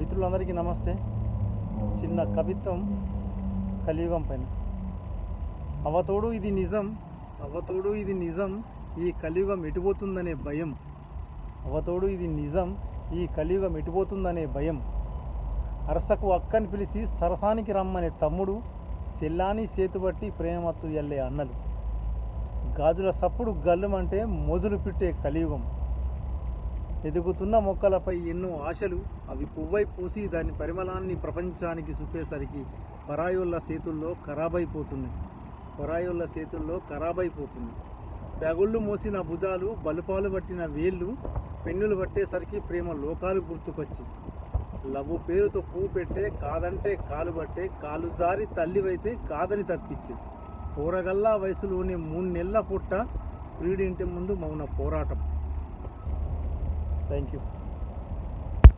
మిత్రులందరికీ నమస్తే. చిన్న కవిత్వం కలియుగం పైన. అవతోడు ఇది నిజం అవతోడు ఇది నిజం ఈ కలియుగం ఎటుపోతుందనే భయం. అవతోడు ఇది నిజం ఈ కలియుగం ఎటుపోతుందనే భయం. అరసకు అక్కని పిలిచి సరసానికి రమ్మనే తమ్ముడు చెల్లాని చేతుబట్టి ప్రేమత్తు ఎల్లే అన్నలు. గాజుల సప్పుడు గల్లుమంటే మొజులు పిట్టే కలియుగం. ఎదుగుతున్న మొక్కలపై ఎన్నో ఆశలు. అవి పువ్వై పూసి దాని పరిమళాన్ని ప్రపంచానికి చూపేసరికి పరాయుళ్ళ చేతుల్లో ఖరాబైపోతున్నాయి. పరాయుళ్ళ చేతుల్లో ఖరాబైపోతుంది బ్యాగుళ్ళు మోసిన భుజాలు బలుపాలు పట్టిన వేళ్ళు పెన్నులు పట్టేసరికి ప్రేమ లోకాలు గుర్తుకొచ్చి. లవ్వు పేరుతో పువ్వు పెట్టే కాదంటే కాలు పట్టే కాలు జారి తల్లివైతే కాదని తప్పించి కూరగల్లా వయసులోనే మూడు నెలల పుట్ట ప్రియుడింటి ముందు మౌన పోరాటం. Thank you.